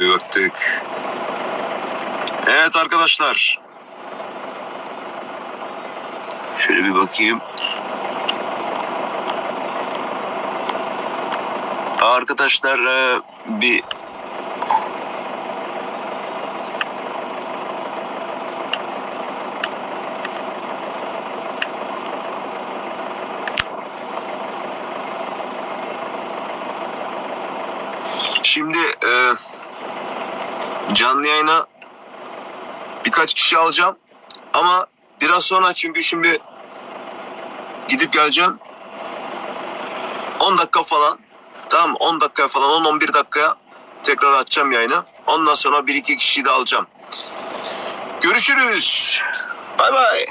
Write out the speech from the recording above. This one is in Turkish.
Baktık. Evet arkadaşlar. Şöyle bir bakayım. Arkadaşlar e, bir Şimdi e, canlı yayına birkaç kişi alacağım. Ama biraz sonra çünkü şimdi gidip geleceğim. 10 dakika falan. Tamam 10 dakika falan 10-11 dakikaya tekrar açacağım yayını. Ondan sonra bir iki kişiyi de alacağım. Görüşürüz. Bay bay.